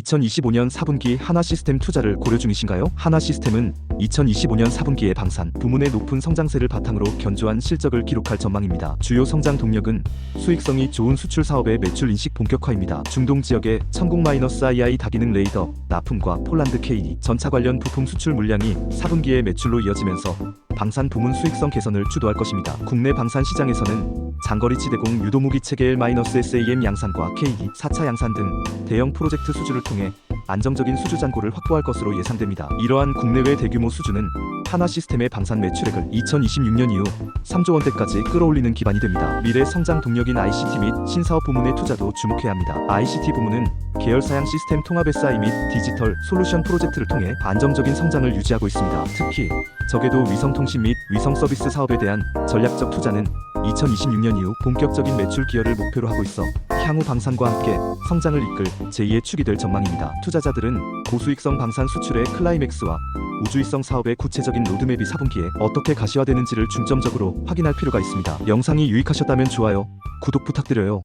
2025년 4분기 하나 시스템 투자를 고려 중이신가요? 하나 시스템은 2025년 4분기에 방산 부문의 높은 성장세를 바탕으로 견조한 실적을 기록할 전망입니다. 주요 성장 동력은 수익성이 좋은 수출 사업의 매출 인식 본격화입니다. 중동 지역의 천국-II 다기능 레이더 납품과 폴란드 KD 전차 관련 부품 수출 물량이 4분기에 매출로 이어지면서 방산 부문 수익성 개선을 주도할 것입니다. 국내 방산 시장에서는 장거리 지대공 유도무기 체계 L-SAM 양산과 KD 4차 양산 등 대형 프로젝트 수주를 통해 안정적인 수주 잔고를 확보할 것으로 예상됩니다. 이러한 국내외 대규모 수주는 하나 시스템의 방산 매출액을 2026년 이후 3조 원대까지 끌어올리는 기반이 됩니다. 미래 성장 동력인 ICT 및 신사업 부문의 투자도 주목해야 합니다. ICT 부문은 계열 사양 시스템 통합 SI 및 디지털 솔루션 프로젝트를 통해 안정적인 성장을 유지하고 있습니다. 특히 저궤도 위성통신 및 위성 서비스 사업에 대한 전략적 투자는 2026년 이후 본격적인 매출 기여를 목표로 하고 있어 향후 방산과 함께 성장을 이끌 제2의 축이 될 전망입니다. 투자자들은 고수익성 방산 수출의 클라이맥스와 우주위성 사업의 구체적인 로드맵이 4분기에 어떻게 가시화되는지를 중점적으로 확인할 필요가 있습니다. 영상이 유익하셨다면 좋아요, 구독 부탁드려요.